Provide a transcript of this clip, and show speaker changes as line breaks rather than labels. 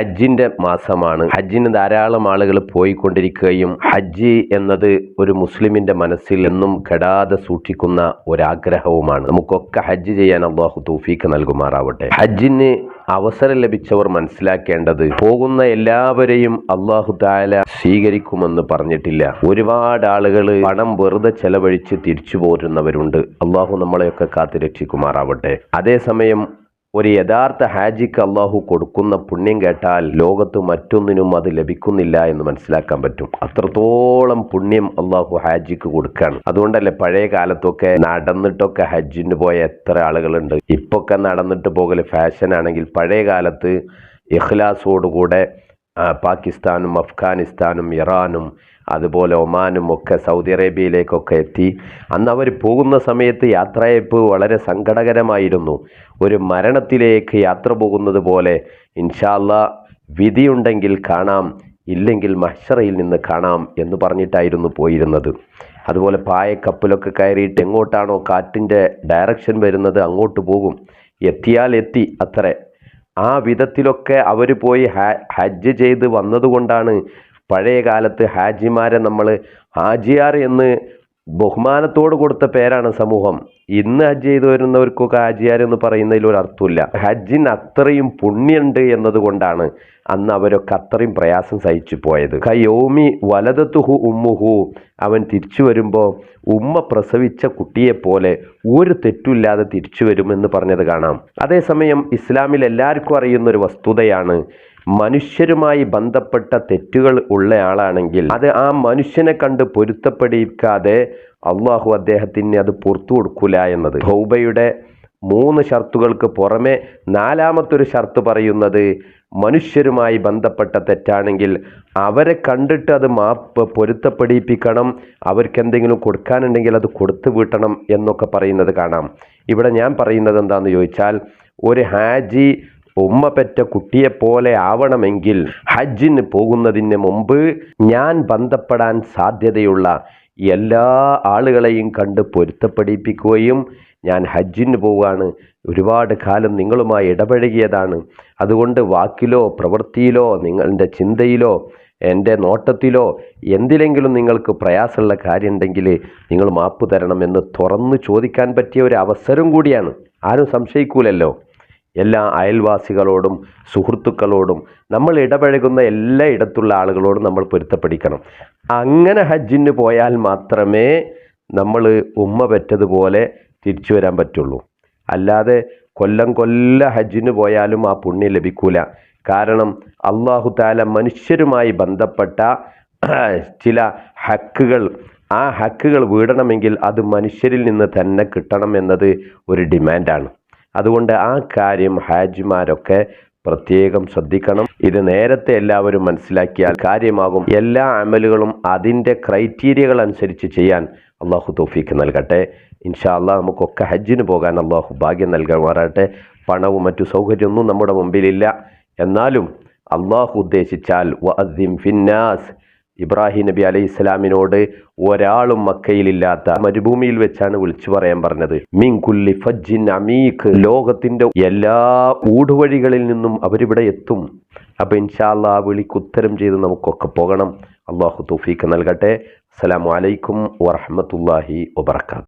ഹജ്ജിന്റെ മാസമാണ്. ഹജ്ജിന് ധാരാളം ആളുകൾ പോയിക്കൊണ്ടിരിക്കുകയും ഹജ്ജ് എന്നത് ഒരു മുസ്ലിമിന്റെ മനസ്സിൽ എന്നും കെടാതെ സൂക്ഷിക്കുന്ന ഒരാഗ്രഹവുമാണ്. നമുക്കൊക്കെ ഹജ്ജ് ചെയ്യാൻ അള്ളാഹു തൂഫീക്ക് നൽകുമാറാവട്ടെ. ഹജ്ജിന് അവസരം ലഭിച്ചവർ മനസ്സിലാക്കേണ്ടത് പോകുന്ന എല്ലാവരെയും അള്ളാഹു താല സ്വീകരിക്കുമെന്ന് പറഞ്ഞിട്ടില്ല. ഒരുപാട് ആളുകൾ പണം വെറുതെ ചെലവഴിച്ച് തിരിച്ചു പോരുന്നവരുണ്ട് അള്ളാഹു നമ്മളെയൊക്കെ കാത്തു രക്ഷിക്കുമാറാവട്ടെ. അതേസമയം ഒരു യഥാർത്ഥ ഹാജിക്ക് അള്ളാഹു കൊടുക്കുന്ന പുണ്യം കേട്ടാൽ ലോകത്ത് മറ്റൊന്നിനും അത് ലഭിക്കുന്നില്ല എന്ന് മനസ്സിലാക്കാൻ പറ്റും. അത്രത്തോളം പുണ്യം അള്ളാഹു ഹാജിക്ക് കൊടുക്കുകയാണ് അതുകൊണ്ടല്ലേ പഴയ കാലത്തൊക്കെ നടന്നിട്ടൊക്കെ ഹജ്ജിന് പോയ എത്ര ആളുകളുണ്ട്. ഇപ്പൊക്കെ നടന്നിട്ട് പോകൽ ഫാഷൻ ആണെങ്കിൽ പഴയ കാലത്ത് ഇഖ്ലാസോടുകൂടെ ആ, പാകിസ്ഥാനും അഫ്ഗാനിസ്ഥാനും ഇറാനും അതുപോലെ ഒമാനും ഒക്കെ സൗദി അറേബ്യയിലേക്കൊക്കെ എത്തി. അന്ന് അവർ പോകുന്ന സമയത്ത് യാത്രയപ്പ് വളരെ സങ്കടകരമായിരുന്നു. ഒരു മരണത്തിലേക്ക് യാത്ര പോകുന്നത് പോലെ ഇൻഷാല്ല വിധിയുണ്ടെങ്കിൽ കാണാം ഇല്ലെങ്കിൽ മഹ്ഷറയിൽ നിന്ന് കാണാം എന്ന് പറഞ്ഞിട്ടായിരുന്നു പോയിരുന്നത്. അതുപോലെ പായക്കപ്പലൊക്കെ കയറിയിട്ട് എങ്ങോട്ടാണോ കാറ്റിന്റെ ഡയറക്ഷൻ വരുന്നത് അങ്ങോട്ട് പോകും. എത്തിയാൽ എത്തി അത്രേ. ആ വിധത്തിലൊക്കെ അവർ പോയി ഹജ്ജ് ചെയ്ത് വന്നതുകൊണ്ടാണ് പഴയ കാലത്ത് ഹാജിമാരെ നമ്മൾ ഹാജിയാർ എന്ന് ബഹുമാനത്തോട് കൊടുത്ത പേരാണ് സമൂഹം. ഇന്ന് ഹജ്ജ് ചെയ്തു വരുന്നവർക്കൊക്കെ ഹാജിയാർ എന്ന് പറയുന്നതിൽ ഒരു അർത്ഥമില്ല. ഹജ്ജിന് അത്രയും പുണ്യുണ്ട് എന്നതുകൊണ്ടാണ് അന്ന് അവരൊക്കെ അത്രയും പ്രയാസം സഹിച്ചു പോയത്. കയോമി വലതത്തുഹു ഉമ്മുഹു. അവൻ തിരിച്ചു വരുമ്പോൾ ഉമ്മ പ്രസവിച്ച കുട്ടിയെപ്പോലെ ഒരു തെറ്റുമില്ലാതെ തിരിച്ചു വരുമെന്ന് പറഞ്ഞത് കാണാം. അതേസമയം ഇസ്ലാമിൽ എല്ലാവർക്കും അറിയുന്ന ഒരു വസ്തുതയാണ് മനുഷ്യരുമായി ബന്ധപ്പെട്ട തെറ്റുകൾ ഉള്ളയാളാണെങ്കിൽ അത് ആ മനുഷ്യനെ കണ്ട് പൊരുത്തപ്പെടിക്കാതെ അള്ളാഹു അദ്ദേഹത്തിന് അത് പുറത്തു കൊടുക്കൂല എന്നത്. ഹൗബയുടെ മൂന്ന് ഷർത്തുകൾക്ക് പുറമെ നാലാമത്തൊരു ഷർത്ത് പറയുന്നത് മനുഷ്യരുമായി ബന്ധപ്പെട്ട തെറ്റാണെങ്കിൽ അവരെ കണ്ടിട്ട് അത് മാപ്പ് പൊരുത്തപ്പെടിപ്പിക്കണം. അവർക്ക് എന്തെങ്കിലും കൊടുക്കാനുണ്ടെങ്കിൽ അത് കൊടുത്തു വീട്ടണം എന്നൊക്കെ പറയുന്നത് കാണാം. ഇവിടെ ഞാൻ പറയുന്നത് എന്താണെന്ന് ചോദിച്ചാൽ ഒരു ഹാജി ഉമ്മ പെറ്റ കുട്ടിയെപ്പോലെ ആവണമെങ്കിൽ ഹജ്ജിന് പോകുന്നതിന് മുമ്പ് ഞാൻ ബന്ധപ്പെടാൻ സാധ്യതയുള്ള എല്ലാ ആളുകളെയും കണ്ട് പൊരുത്തപ്പെടിപ്പിക്കുകയും ഞാൻ ഹജ്ജിന് പോവുകയാണ്. ഒരുപാട് കാലം നിങ്ങളുമായി ഇടപഴകിയതാണ്. അതുകൊണ്ട് വാക്കിലോ പ്രവൃത്തിയിലോ നിങ്ങളുടെ ചിന്തയിലോ എന്റെ നോട്ടത്തിലോ എന്തിലെങ്കിലും നിങ്ങൾക്ക് പ്രയാസമുള്ള കാര്യമുണ്ടെങ്കിൽ നിങ്ങൾ മാപ്പ് തരണമെന്ന് തുറന്നു ചോദിക്കാൻ പറ്റിയ ഒരു അവസരം കൂടിയാണ്. ആരും സംശയിക്കൂലല്ലോ. എല്ലാ അയൽവാസികളോടും സുഹൃത്തുക്കളോടും നമ്മൾ ഇടപഴകുന്ന എല്ലാ ഇടത്തുള്ള ആളുകളോടും നമ്മൾ പൊരുത്തപ്പെടിക്കണം. അങ്ങനെ ഹജ്ജിന് പോയാൽ മാത്രമേ നമ്മൾ ഉമ്മ പെറ്റതുപോലെ തിരിച്ചു വരാൻ പറ്റുള്ളൂ. അല്ലാതെ കൊല്ലം കൊല്ല ഹജ്ജിന് പോയാലും ആ പുണ്യം ലഭിക്കൂല. കാരണം അള്ളാഹു താല മനുഷ്യരുമായി ബന്ധപ്പെട്ട ചില ഹക്കുകൾ ആ ഹക്കുകൾ വീടണമെങ്കിൽ അത് മനുഷ്യരിൽ നിന്ന് തന്നെ കിട്ടണം എന്നത് ഒരു ഡിമാൻഡാണ്. അതുകൊണ്ട് ആ കാര്യം ഹാജിമാരൊക്കെ പ്രത്യേകം ശ്രദ്ധിക്കണം. ഇത് നേരത്തെ എല്ലാവരും മനസ്സിലാക്കിയാൽ കാര്യമാകും. എല്ലാ അമലുകളും അതിന്റെ ക്രൈറ്റീരിയകൾ അനുസരിച്ച് ചെയ്യാൻ അള്ളാഹു തോഫീക്ക് നൽകട്ടെ. ഇൻഷാ അള്ളാഹ് നമുക്കൊക്കെ ഹജ്ജിന് പോകാൻ അള്ളാഹു ഭാഗ്യം നൽകുമാറാട്ടെ പണവും മറ്റു സൗകര്യമൊന്നും നമ്മുടെ മുമ്പിലില്ല. എന്നാലും അള്ളാഹു ഉദ്ദേശിച്ചാൽ ഫിന്നാസ് ഇബ്രാഹിം നബി അലൈഹി ഇസ്ലാമിനോട് ഒരാളും മക്കയിലില്ലാത്ത മരുഭൂമിയിൽ വെച്ചാണ് വിളിച്ചു പറയാൻ പറഞ്ഞത്. മിൻ കുല്ലി ഫജ്ജിൻ അമീഖ്. ലോകത്തിന്റെ എല്ലാ ഊടുവഴികളിൽ നിന്നും അവരിവിടെ എത്തും. അപ്പൊ ഇൻഷാല്ല ആ വിളിക്ക് ഉത്തരം ചെയ്ത് നമുക്കൊക്കെ പോകണം. അള്ളാഹു തൗഫീക്ക് നൽകട്ടെ. അസ്സലാമു അലൈക്കും വറഹ്മത്തുള്ളാഹി വബറകാത്ത്